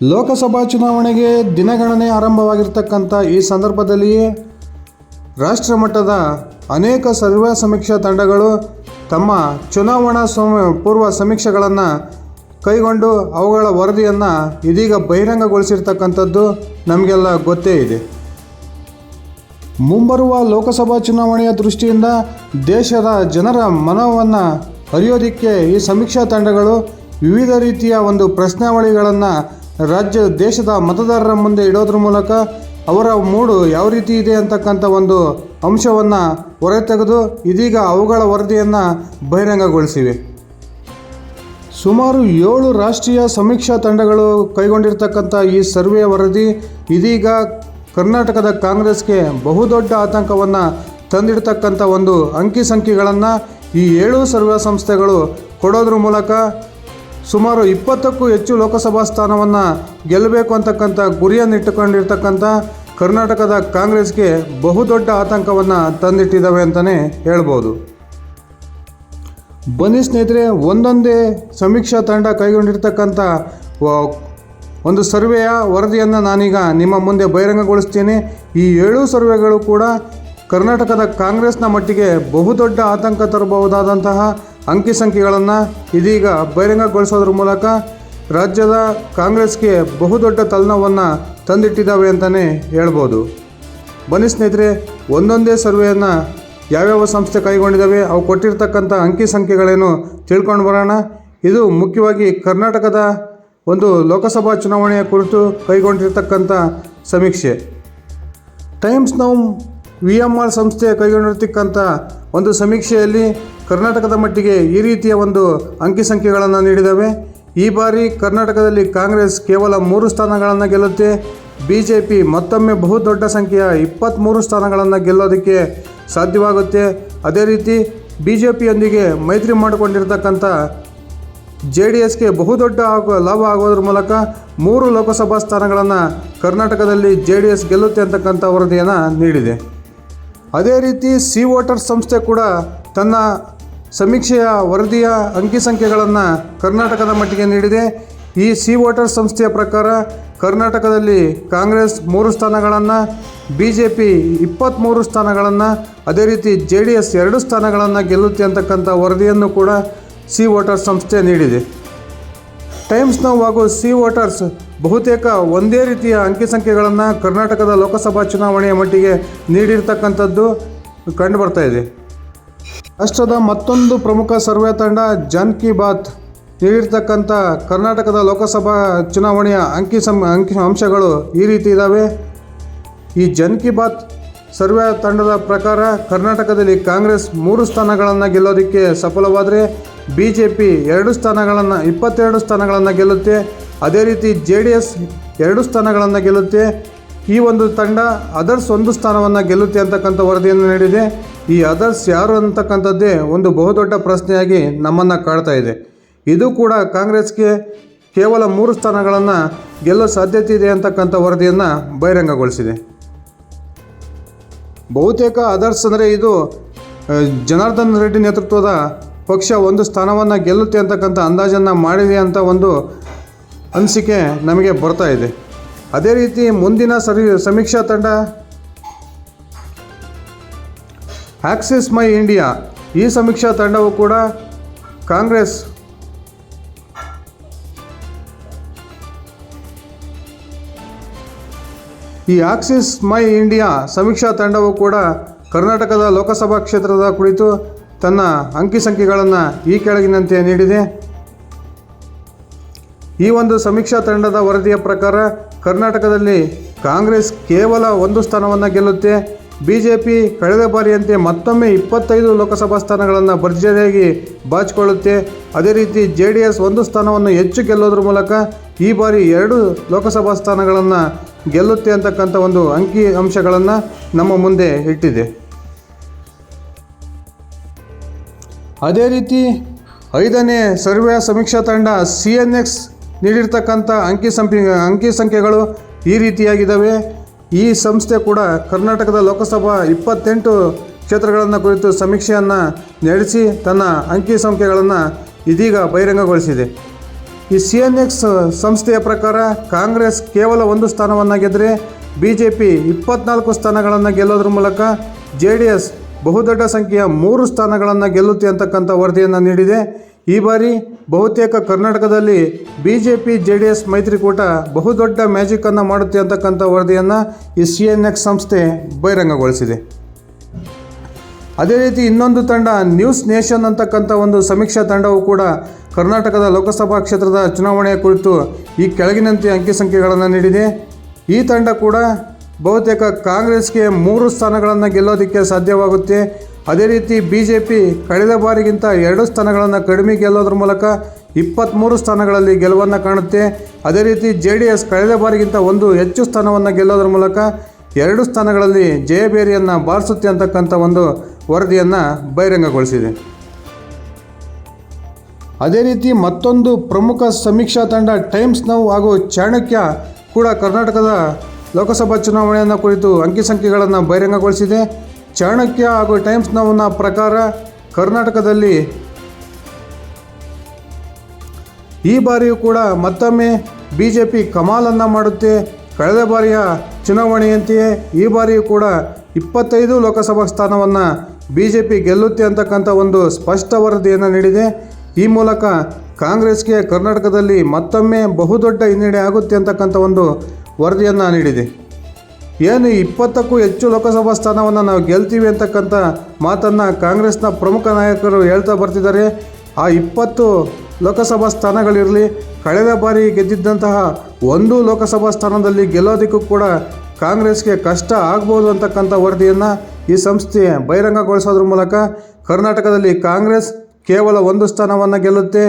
ಲೋಕಸಭಾ ಚುನಾವಣೆಗೆ ದಿನಗಣನೆ ಆರಂಭವಾಗಿರ್ತಕ್ಕಂಥ ಈ ಸಂದರ್ಭದಲ್ಲಿಯೇ ರಾಷ್ಟ್ರ ಮಟ್ಟದ ಅನೇಕ ಸರ್ವೆ ಸಮೀಕ್ಷಾ ತಂಡಗಳು ತಮ್ಮ ಚುನಾವಣಾ ಸಮ ಪೂರ್ವ ಸಮೀಕ್ಷೆಗಳನ್ನು ಕೈಗೊಂಡು ಅವುಗಳ ವರದಿಯನ್ನು ಇದೀಗ ಬಹಿರಂಗಗೊಳಿಸಿರ್ತಕ್ಕಂಥದ್ದು ನಮಗೆಲ್ಲ ಗೊತ್ತೇ ಇದೆ. ಮುಂಬರುವ ಲೋಕಸಭಾ ಚುನಾವಣೆಯ ದೃಷ್ಟಿಯಿಂದ ದೇಶದ ಜನರ ಮನವನ್ನು ಅರಿಯೋದಕ್ಕೆ ಈ ಸಮೀಕ್ಷಾ ತಂಡಗಳು ವಿವಿಧ ರೀತಿಯ ಒಂದು ಪ್ರಶ್ನಾವಳಿಗಳನ್ನು ರಾಜ್ಯ ದೇಶದ ಮತದಾರರ ಮುಂದೆ ಇಡೋದ್ರ ಮೂಲಕ ಅವರ ಮೂಡು ಯಾವ ರೀತಿ ಇದೆ ಅಂತಕ್ಕಂಥ ಒಂದು ಅಂಶವನ್ನು ಹೊರತೆಗೆದು ಇದೀಗ ಅವುಗಳ ವರದಿಯನ್ನು ಬಹಿರಂಗಗೊಳಿಸಿವೆ. ಸುಮಾರು ಏಳು ರಾಷ್ಟ್ರೀಯ ಸಮೀಕ್ಷಾ ತಂಡಗಳು ಕೈಗೊಂಡಿರ್ತಕ್ಕಂಥ ಈ ಸರ್ವೆ ವರದಿ ಇದೀಗ ಕರ್ನಾಟಕದ ಕಾಂಗ್ರೆಸ್ಗೆ ಬಹುದೊಡ್ಡ ಆತಂಕವನ್ನು ತಂದಿಡ್ತಕ್ಕಂಥ ಒಂದು ಅಂಕಿ ಸಂಖ್ಯೆಗಳನ್ನು ಈ ಏಳು ಸರ್ವೆ ಸಂಸ್ಥೆಗಳು ಕೊಡೋದ್ರ ಮೂಲಕ ಸುಮಾರು ಇಪ್ಪತ್ತಕ್ಕೂ ಹೆಚ್ಚು ಲೋಕಸಭಾ ಸ್ಥಾನವನ್ನು ಗೆಲ್ಲಬೇಕು ಅಂತಕ್ಕಂಥ ಗುರಿಯನ್ನಿಟ್ಟುಕೊಂಡಿರ್ತಕ್ಕಂಥ ಕರ್ನಾಟಕದ ಕಾಂಗ್ರೆಸ್ಗೆ ಬಹುದೊಡ್ಡ ಆತಂಕವನ್ನು ತಂದಿಟ್ಟಿದ್ದಾವೆ ಅಂತಲೇ ಹೇಳ್ಬೋದು. ಬನ್ನಿ ಸ್ನೇಹಿತರೆ, ಒಂದೊಂದೇ ಸಮೀಕ್ಷಾ ತಂಡ ಕೈಗೊಂಡಿರ್ತಕ್ಕಂಥ ಒಂದು ಸರ್ವೆಯ ವರದಿಯನ್ನು ನಾನೀಗ ನಿಮ್ಮ ಮುಂದೆ ಬಹಿರಂಗಗೊಳಿಸ್ತೇನೆ. ಈ ಏಳು ಸರ್ವೆಗಳು ಕೂಡ ಕರ್ನಾಟಕದ ಕಾಂಗ್ರೆಸ್ನ ಮಟ್ಟಿಗೆ ಬಹುದೊಡ್ಡ ಆತಂಕ ತರಬಹುದಾದಂತಹ ಅಂಕಿ ಸಂಖ್ಯೆಗಳನ್ನು ಇದೀಗ ಬಹಿರಂಗಗೊಳಿಸೋದ್ರ ಮೂಲಕ ರಾಜ್ಯದ ಕಾಂಗ್ರೆಸ್ಗೆ ಬಹುದೊಡ್ಡ ತಲೆನೋವನ್ನು ತಂದಿಟ್ಟಿದ್ದಾವೆ ಅಂತಲೇ ಹೇಳ್ಬೋದು. ಬನ್ನಿ ಸ್ನೇಹಿತರೆ, ಒಂದೊಂದೇ ಸರ್ವೆಯನ್ನು ಯಾವ್ಯಾವ ಸಂಸ್ಥೆ ಕೈಗೊಂಡಿದ್ದಾವೆ, ಅವು ಕೊಟ್ಟಿರ್ತಕ್ಕಂಥ ಅಂಕಿ ಸಂಖ್ಯೆಗಳೇನು ತಿಳ್ಕೊಂಡು ಬರೋಣ. ಇದು ಮುಖ್ಯವಾಗಿ ಕರ್ನಾಟಕದ ಒಂದು ಲೋಕಸಭಾ ಚುನಾವಣೆಯ ಕುರಿತು ಕೈಗೊಂಡಿರ್ತಕ್ಕಂಥ ಸಮೀಕ್ಷೆ. Times Now V M R ಸಂಸ್ಥೆ ಕೈಗೊಂಡಿರ್ತಕ್ಕಂಥ ಒಂದು ಸಮೀಕ್ಷೆಯಲ್ಲಿ ಕರ್ನಾಟಕದ ಮಟ್ಟಿಗೆ ಈ ರೀತಿಯ ಒಂದು ಅಂಕಿ ಸಂಖ್ಯೆಗಳನ್ನು ನೀಡಿದ್ದಾವೆ ಈ ಬಾರಿ ಕರ್ನಾಟಕದಲ್ಲಿ ಕಾಂಗ್ರೆಸ್ ಕೇವಲ ಮೂರು ಸ್ಥಾನಗಳನ್ನು ಗೆಲ್ಲುತ್ತೆ. ಬಿ ಜೆ ಪಿ ಮತ್ತೊಮ್ಮೆ ಬಹುದೊಡ್ಡ ಸಂಖ್ಯೆಯ ಇಪ್ಪತ್ತ್ಮೂರು ಸ್ಥಾನಗಳನ್ನು ಗೆಲ್ಲೋದಕ್ಕೆ ಸಾಧ್ಯವಾಗುತ್ತೆ. ಅದೇ ರೀತಿ ಬಿ ಜೆ ಪಿಯೊಂದಿಗೆ ಮೈತ್ರಿ ಮಾಡಿಕೊಂಡಿರ್ತಕ್ಕಂಥ ಜೆ ಡಿ ಎಸ್ಗೆ ಬಹುದೊಡ್ಡ ಆಗೋ ಲಾಭ ಆಗೋದ್ರ ಮೂಲಕ ಮೂರು ಲೋಕಸಭಾ ಸ್ಥಾನಗಳನ್ನು ಕರ್ನಾಟಕದಲ್ಲಿ ಜೆ ಡಿ ಎಸ್ ಗೆಲ್ಲುತ್ತೆ ಅಂತಕ್ಕಂಥ ವರದಿಯನ್ನು ನೀಡಿದೆ. ಅದೇ ರೀತಿ ಸಿ ವೋಟರ್ ಸಂಸ್ಥೆ ಕೂಡ ತನ್ನ ಸಮೀಕ್ಷೆಯ ವರದಿಯ ಅಂಕಿ ಸಂಖ್ಯೆಗಳನ್ನು ಕರ್ನಾಟಕದ ಮಟ್ಟಿಗೆ ನೀಡಿದೆ. ಈ ಸಿ ವೋಟರ್ ಸಂಸ್ಥೆಯ ಪ್ರಕಾರ ಕರ್ನಾಟಕದಲ್ಲಿ ಕಾಂಗ್ರೆಸ್ ಮೂರು ಸ್ಥಾನಗಳನ್ನು ಬಿ ಜೆ ಪಿ ಇಪ್ಪತ್ತ್ಮೂರು ಸ್ಥಾನಗಳನ್ನು, ಅದೇ ರೀತಿ ಜೆ ಡಿ ಎಸ್ ಎರಡು ಸ್ಥಾನಗಳನ್ನು ಗೆಲ್ಲುತ್ತೆ ಅಂತಕ್ಕಂಥ ವರದಿಯನ್ನು ಕೂಡ ಸಿ ವೋಟರ್ಸ್ ಸಂಸ್ಥೆ ನೀಡಿದೆ. ಟೈಮ್ಸ್ ಹಾಗೂ ಸಿ ವೋಟರ್ಸ್ ಬಹುತೇಕ ಒಂದೇ ರೀತಿಯ ಅಂಕಿ ಸಂಖ್ಯೆಗಳನ್ನು ಕರ್ನಾಟಕದ ಲೋಕಸಭಾ ಚುನಾವಣೆಯ ಮಟ್ಟಿಗೆ ನೀಡಿರ್ತಕ್ಕಂಥದ್ದು ಕಂಡುಬರ್ತಾ ಇದೆ. ರಾಷ್ಟ್ರದ ಮತ್ತೊಂದು ಪ್ರಮುಖ ಸರ್ವೆ ತಂಡ ಜನ್ ಕಿ ಬಾತ್. ನೀಡಿರ್ತಕ್ಕಂಥ ಕರ್ನಾಟಕದ ಲೋಕಸಭಾ ಚುನಾವಣೆಯ ಅಂಕಿ ಸಂ ಅಂಕಿ ಅಂಶಗಳು ಈ ರೀತಿ ಇದ್ದಾವೆ ಈ ಜನ್ ಕಿ ಬಾತ್ ಸರ್ವೆ ತಂಡದ ಪ್ರಕಾರ ಕರ್ನಾಟಕದಲ್ಲಿ ಕಾಂಗ್ರೆಸ್ ಮೂರು ಸ್ಥಾನಗಳನ್ನು ಗೆಲ್ಲೋದಕ್ಕೆ ಸಫಲವಾದರೆ ಬಿ ಜೆ ಪಿ ಎರಡು ಸ್ಥಾನಗಳನ್ನು, ಇಪ್ಪತ್ತೆರಡು ಸ್ಥಾನಗಳನ್ನು ಗೆಲ್ಲುತ್ತೆ. ಅದೇ ರೀತಿ ಜೆ ಡಿ ಎಸ್ ಎರಡು ಸ್ಥಾನಗಳನ್ನು ಗೆಲ್ಲುತ್ತೆ. ಈ ಒಂದು ತಂಡ ಅದರ್ಸ್ ಒಂದು ಸ್ಥಾನವನ್ನು ಗೆಲ್ಲುತ್ತೆ ಅಂತಕ್ಕಂಥ ವರದಿಯನ್ನು ನೀಡಿದೆ. ಈ ಅದರ್ಸ್ ಯಾರು ಅಂತಕ್ಕಂಥದ್ದೇ ಒಂದು ಬಹುದೊಡ್ಡ ಪ್ರಶ್ನೆಯಾಗಿ ನಮ್ಮನ್ನು ಕಾಡ್ತಾ ಇದೆ. ಇದು ಕೂಡ ಕಾಂಗ್ರೆಸ್ಗೆ ಕೇವಲ ಮೂರು ಸ್ಥಾನಗಳನ್ನು ಗೆಲ್ಲೋ ಸಾಧ್ಯತೆ ಇದೆ ಅಂತಕ್ಕಂಥ ವರದಿಯನ್ನು ಬಹಿರಂಗಗೊಳಿಸಿದೆ. ಬಹುತೇಕ ಅದರ್ಸ್ ಅಂದರೆ ಇದು ಜನಾರ್ದನ್ ರೆಡ್ಡಿ ನೇತೃತ್ವದ ಪಕ್ಷ ಒಂದು ಸ್ಥಾನವನ್ನು ಗೆಲ್ಲುತ್ತೆ ಅಂತಕ್ಕಂಥ ಅಂದಾಜನ್ನು ಮಾಡಿದೆ ಅಂತ ಒಂದು ಅನಿಸಿಕೆ ನಮಗೆ ಬರ್ತಾ ಇದೆ. ಅದೇ ರೀತಿ ಮುಂದಿನ ಸರಿ ಸಮೀಕ್ಷಾ ತಂಡ. ಆಕ್ಸಿಸ್ ಮೈ ಇಂಡಿಯಾ ಈ ಸಮೀಕ್ಷಾ ತಂಡವು ಕೂಡ ಕಾಂಗ್ರೆಸ್ ಈ ಆಕ್ಸಿಸ್ ಮೈ ಇಂಡಿಯಾ ಸಮೀಕ್ಷಾ ತಂಡವು ಕೂಡ ಕರ್ನಾಟಕದ ಲೋಕಸಭಾ ಕ್ಷೇತ್ರದ ಕುರಿತು ತನ್ನ ಅಂಕಿ ಸಂಖ್ಯೆಗಳನ್ನು ಈ ಕೆಳಗಿನಂತೆ ನೀಡಿದೆ. ಈ ಒಂದು ಸಮೀಕ್ಷಾ ತಂಡದ ವರದಿಯ ಪ್ರಕಾರ ಕರ್ನಾಟಕದಲ್ಲಿ ಕಾಂಗ್ರೆಸ್ ಕೇವಲ ಒಂದು ಸ್ಥಾನವನ್ನು ಗೆಲ್ಲುತ್ತೆ. ಬಿ ಜೆ ಪಿ ಕಳೆದ ಬಾರಿಯಂತೆ ಮತ್ತೊಮ್ಮೆ ಇಪ್ಪತ್ತೈದು ಲೋಕಸಭಾ ಸ್ಥಾನಗಳನ್ನು ಭರ್ಜರಿಯಾಗಿ ಬಾಚಿಕೊಳ್ಳುತ್ತೆ. ಅದೇ ರೀತಿ ಜೆ ಡಿ ಎಸ್ ಒಂದು ಸ್ಥಾನವನ್ನು ಹೆಚ್ಚು ಗೆಲ್ಲೋದ್ರ ಮೂಲಕ ಈ ಬಾರಿ ಎರಡು ಲೋಕಸಭಾ ಸ್ಥಾನಗಳನ್ನು ಗೆಲ್ಲುತ್ತೆ ಅಂತಕ್ಕಂಥ ಒಂದು ಅಂಕಿ ಅಂಶಗಳನ್ನು ನಮ್ಮ ಮುಂದೆ ಇಟ್ಟಿದೆ. ಅದೇ ರೀತಿ ಐದನೇ ಸರ್ವೆ ಸಮೀಕ್ಷಾ ತಂಡ ಸಿ ಎನ್ ಎಕ್ಸ್ ನೀಡಿರ್ತಕ್ಕಂಥ ಅಂಕಿ ಸಂಪಿ, ಅಂಕಿ ಸಂಖ್ಯೆಗಳು ಈ ರೀತಿಯಾಗಿದ್ದಾವೆ. ಈ ಸಂಸ್ಥೆ ಕೂಡ ಕರ್ನಾಟಕದ ಲೋಕಸಭಾ ಇಪ್ಪತ್ತೆಂಟು ಕ್ಷೇತ್ರಗಳನ್ನು ಕುರಿತು ಸಮೀಕ್ಷೆಯನ್ನು ನಡೆಸಿ ತನ್ನ ಅಂಕಿ ಸಂಖ್ಯೆಗಳನ್ನು ಇದೀಗ ಬಹಿರಂಗಗೊಳಿಸಿದೆ. ಈ ಸಿ ಎನ್ ಎಕ್ಸ್ ಸಂಸ್ಥೆಯ ಪ್ರಕಾರ ಕಾಂಗ್ರೆಸ್ ಕೇವಲ ಒಂದು ಸ್ಥಾನವನ್ನು ಗೆದ್ದರೆ ಬಿ ಜೆ ಪಿ ಇಪ್ಪತ್ನಾಲ್ಕು ಸ್ಥಾನಗಳನ್ನು ಗೆಲ್ಲೋದ್ರ ಮೂಲಕ ಜೆ ಡಿ ಎಸ್ ಬಹುದೊಡ್ಡ ಸಂಖ್ಯೆಯ ಮೂರು ಸ್ಥಾನಗಳನ್ನು ಗೆಲ್ಲುತ್ತೆ ಅಂತಕ್ಕಂಥ ವರದಿಯನ್ನು ನೀಡಿದೆ. ಈ ಬಾರಿ ಬಹುತೇಕ ಕರ್ನಾಟಕದಲ್ಲಿ B J P J D S ಮೈತ್ರಿಕೂಟ ಬಹುದೊಡ್ಡ ಮ್ಯಾಜಿಕನ್ನು ಮಾಡುತ್ತೆ ಅಂತಕ್ಕಂಥ ವರದಿಯನ್ನು ಈ ಸಿ ಎನ್ ಎಕ್ಸ್ ಸಂಸ್ಥೆ ಬಹಿರಂಗಗೊಳಿಸಿದೆ. ಅದೇ ರೀತಿ ಇನ್ನೊಂದು ತಂಡ ನ್ಯೂಸ್ ನೇಷನ್ ಅಂತಕ್ಕಂಥ ಒಂದು ಸಮೀಕ್ಷಾ ತಂಡವು ಕೂಡ ಕರ್ನಾಟಕದ ಲೋಕಸಭಾ ಕ್ಷೇತ್ರದ ಚುನಾವಣೆಯ ಕುರಿತು ಈ ಕೆಳಗಿನಂತೆ ಅಂಕಿಸಂಖ್ಯೆಗಳನ್ನು ನೀಡಿದೆ. ಈ ತಂಡ ಕೂಡ ಬಹುತೇಕ ಕಾಂಗ್ರೆಸ್ಗೆ ಮೂರು ಸ್ಥಾನಗಳನ್ನು ಗೆಲ್ಲೋದಕ್ಕೆ ಸಾಧ್ಯವಾಗುತ್ತೆ. ಅದೇ ರೀತಿ ಬಿ ಜೆ ಪಿ ಕಳೆದ ಬಾರಿಗಿಂತ ಎರಡು ಸ್ಥಾನಗಳನ್ನು ಕಡಿಮೆ ಗೆಲ್ಲೋದ್ರ ಮೂಲಕ ಇಪ್ಪತ್ತ್ಮೂರು ಸ್ಥಾನಗಳಲ್ಲಿ ಗೆಲುವನ್ನು ಕಾಣುತ್ತೆ. ಅದೇ ರೀತಿ ಜೆ ಡಿ ಎಸ್ ಕಳೆದ ಬಾರಿಗಿಂತ ಒಂದು ಹೆಚ್ಚು ಸ್ಥಾನವನ್ನು ಗೆಲ್ಲೋದ್ರ ಮೂಲಕ ಎರಡು ಸ್ಥಾನಗಳಲ್ಲಿ ಜಯಬೇರಿಯನ್ನು ಬಾರಿಸುತ್ತೆ ಅಂತಕ್ಕಂಥ ಒಂದು ವರದಿಯನ್ನು ಬಹಿರಂಗಗೊಳಿಸಿದೆ. ಅದೇ ರೀತಿ ಮತ್ತೊಂದು ಪ್ರಮುಖ ಸಮೀಕ್ಷಾ ತಂಡ ಟೈಮ್ಸ್ ನೌ ಹಾಗೂ ಚಾಣಕ್ಯ ಕೂಡ ಕರ್ನಾಟಕದ ಲೋಕಸಭಾ ಚುನಾವಣೆಯನ್ನು ಕುರಿತು ಅಂಕಿಸಂಖ್ಯೆಗಳನ್ನು ಬಹಿರಂಗಗೊಳಿಸಿದೆ. ಚಾಣಕ್ಯ ಹಾಗೂ ಟೈಮ್ಸ್ ನವನ ಪ್ರಕಾರ ಕರ್ನಾಟಕದಲ್ಲಿ ಈ ಬಾರಿಯೂ ಕೂಡ ಮತ್ತೊಮ್ಮೆ ಬಿ ಜೆ ಪಿ ಕಮಾಲನ್ನು ಮಾಡುತ್ತೆ. ಕಳೆದ ಬಾರಿಯ ಚುನಾವಣೆಯಂತೆಯೇ ಈ ಬಾರಿಯೂ ಕೂಡ ಇಪ್ಪತ್ತೈದು ಲೋಕಸಭಾ ಸ್ಥಾನವನ್ನು ಬಿ ಜೆ ಪಿ ಗೆಲ್ಲುತ್ತೆ ಅಂತಕ್ಕಂಥ ಒಂದು ಸ್ಪಷ್ಟ ವರದಿಯನ್ನು ನೀಡಿದೆ. ಈ ಮೂಲಕ ಕಾಂಗ್ರೆಸ್ಗೆ ಕರ್ನಾಟಕದಲ್ಲಿ ಮತ್ತೊಮ್ಮೆ ಬಹುದೊಡ್ಡ ಹಿನ್ನಡೆ ಆಗುತ್ತೆ ಅಂತಕ್ಕಂಥ ಒಂದು ವರದಿಯನ್ನು ನೀಡಿದೆ. ಏನು ಇಪ್ಪತ್ತಕ್ಕೂ ಹೆಚ್ಚು ಲೋಕಸಭಾ ಸ್ಥಾನವನ್ನು ನಾವು ಗೆಲ್ತೀವಿ ಅಂತಕ್ಕಂಥ ಮಾತನ್ನು ಕಾಂಗ್ರೆಸ್ನ ಪ್ರಮುಖ ನಾಯಕರು ಹೇಳ್ತಾ ಬರ್ತಿದ್ದಾರೆ. ಆ ಇಪ್ಪತ್ತು ಲೋಕಸಭಾ ಸ್ಥಾನಗಳಿರಲಿ, ಕಳೆದ ಬಾರಿ ಗೆದ್ದಿದ್ದಂತಹ ಒಂದು ಲೋಕಸಭಾ ಸ್ಥಾನದಲ್ಲಿ ಗೆಲ್ಲೋದಕ್ಕೂ ಕೂಡ ಕಾಂಗ್ರೆಸ್ಗೆ ಕಷ್ಟ ಆಗ್ಬೋದು ಅಂತಕ್ಕಂಥ ವರದಿಯನ್ನು ಈ ಸಂಸ್ಥೆ ಬಹಿರಂಗಗೊಳಿಸೋದ್ರ ಮೂಲಕ ಕರ್ನಾಟಕದಲ್ಲಿ ಕಾಂಗ್ರೆಸ್ ಕೇವಲ ಒಂದು ಸ್ಥಾನವನ್ನು ಗೆಲ್ಲುತ್ತೆ.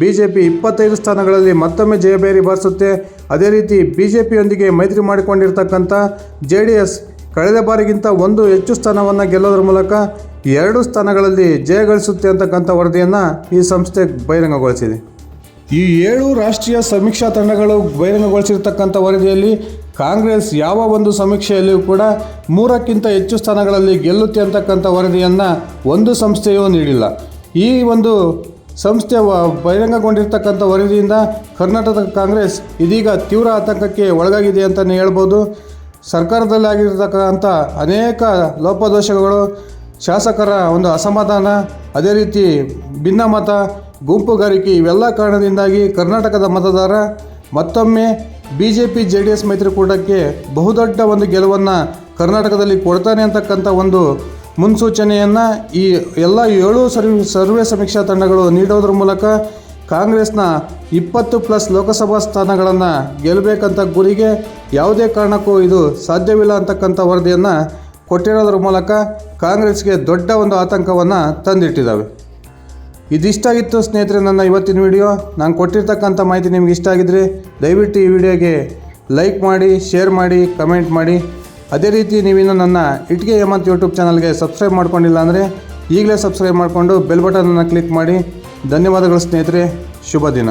ಬಿ ಜೆ ಪಿ ಇಪ್ಪತ್ತೈದು ಸ್ಥಾನಗಳಲ್ಲಿ ಮತ್ತೊಮ್ಮೆ ಜಯಬೇರಿ ಬಾರಿಸುತ್ತೆ. ಅದೇ ರೀತಿ ಬಿ ಜೆ ಪಿಯೊಂದಿಗೆ ಮೈತ್ರಿ ಮಾಡಿಕೊಂಡಿರ್ತಕ್ಕಂಥ ಜೆ ಡಿ ಎಸ್ ಕಳೆದ ಬಾರಿಗಿಂತ ಒಂದು ಹೆಚ್ಚು ಸ್ಥಾನವನ್ನು ಗೆಲ್ಲೋದ್ರ ಮೂಲಕ ಎರಡು ಸ್ಥಾನಗಳಲ್ಲಿ ಜಯಗಳಿಸುತ್ತೆ ಅಂತಕ್ಕಂಥ ವರದಿಯನ್ನು ಈ ಸಂಸ್ಥೆ ಬಹಿರಂಗಗೊಳಿಸಿದೆ. ಈ ಏಳು ರಾಷ್ಟ್ರೀಯ ಸಮೀಕ್ಷಾ ತಂಡಗಳು ಬಹಿರಂಗಗೊಳಿಸಿರ್ತಕ್ಕಂಥ ವರದಿಯಲ್ಲಿ ಕಾಂಗ್ರೆಸ್ ಯಾವ ಒಂದು ಸಮೀಕ್ಷೆಯಲ್ಲಿಯೂ ಕೂಡ ಮೂರಕ್ಕಿಂತ ಹೆಚ್ಚು ಸ್ಥಾನಗಳಲ್ಲಿ ಗೆಲ್ಲುತ್ತೆ ಅಂತಕ್ಕಂಥ ವರದಿಯನ್ನು ಒಂದು ಸಂಸ್ಥೆಯೂ ನೀಡಿಲ್ಲ. ಈ ಒಂದು ಸಂಸ್ಥೆ ಬಹಿರಂಗಗೊಂಡಿರ್ತಕ್ಕಂಥ ವರದಿಯಿಂದ ಕರ್ನಾಟಕದ ಕಾಂಗ್ರೆಸ್ ಇದೀಗ ತೀವ್ರ ಆತಂಕಕ್ಕೆ ಒಳಗಾಗಿದೆ ಅಂತಲೇ ಹೇಳ್ಬೋದು. ಸರ್ಕಾರದಲ್ಲಿ ಆಗಿರ್ತಕ್ಕಂಥ ಅನೇಕ ಲೋಪದೋಷಗಳು, ಶಾಸಕರ ಒಂದು ಅಸಮಾಧಾನ, ಅದೇ ರೀತಿ ಭಿನ್ನಮತ ಗುಂಪುಗಾರಿಕೆ ಇವೆಲ್ಲ ಕಾರಣದಿಂದಾಗಿ ಕರ್ನಾಟಕದ ಮತದಾರ ಮತ್ತೊಮ್ಮೆ B J P J D S ಮೈತ್ರಿಕೂಟಕ್ಕೆ ಬಹುದೊಡ್ಡ ಒಂದು ಗೆಲುವನ್ನು ಕರ್ನಾಟಕದಲ್ಲಿ ಕೊಡ್ತಾನೆ ಅಂತಕ್ಕಂಥ ಒಂದು ಮುನ್ಸೂಚನೆಯನ್ನು ಈ ಎಲ್ಲ ಏಳು ಸರ್ವೆ ಸರ್ವೆ ಸಮೀಕ್ಷಾ ತಂಡಗಳು ನೀಡೋದ್ರ ಮೂಲಕ ಕಾಂಗ್ರೆಸ್ನ ಇಪ್ಪತ್ತು ಪ್ಲಸ್ ಲೋಕಸಭಾ ಸ್ಥಾನಗಳನ್ನು ಗೆಲ್ಲಬೇಕಂತ ಗುರಿಗೆ ಯಾವುದೇ ಕಾರಣಕ್ಕೂ ಇದು ಸಾಧ್ಯವಿಲ್ಲ ಅಂತಕ್ಕಂಥ ವರದಿಯನ್ನು ಕೊಟ್ಟಿರೋದ್ರ ಮೂಲಕ ಕಾಂಗ್ರೆಸ್ಗೆ ದೊಡ್ಡ ಒಂದು ಆತಂಕವನ್ನು ತಂದಿಟ್ಟಿದ್ದಾವೆ ಇದಿಷ್ಟಾಗಿತ್ತು ಸ್ನೇಹಿತರೆ ನನ್ನ ಇವತ್ತಿನ ವಿಡಿಯೋ. ನಾನು ಕೊಟ್ಟಿರ್ತಕ್ಕಂಥ ಮಾಹಿತಿ ನಿಮ್ಗೆ ಇಷ್ಟ ಆಗಿದ್ರೆ ದಯವಿಟ್ಟು ಈ ವಿಡಿಯೋಗೆ ಲೈಕ್ ಮಾಡಿ, ಶೇರ್ ಮಾಡಿ, ಕಮೆಂಟ್ ಮಾಡಿ. ಅದೇ ರೀತಿ ನೀವಿನ್ನು ನನ್ನ ಇಟ್ಗೆ ಹೇಮಂತ್ ಯೂಟ್ಯೂಬ್ ಚಾನಲ್ಗೆ ಸಬ್ಸ್ಕ್ರೈಬ್ ಮಾಡ್ಕೊಂಡಿಲ್ಲ ಅಂದರೆ ಈಗಲೇ ಸಬ್ಸ್ಕ್ರೈಬ್ ಮಾಡಿಕೊಂಡು ಬೆಲ್ ಬಟನನ್ನು ಕ್ಲಿಕ್ ಮಾಡಿ. ಧನ್ಯವಾದಗಳು ಸ್ನೇಹಿತರೆ. ಶುಭ ದಿನ.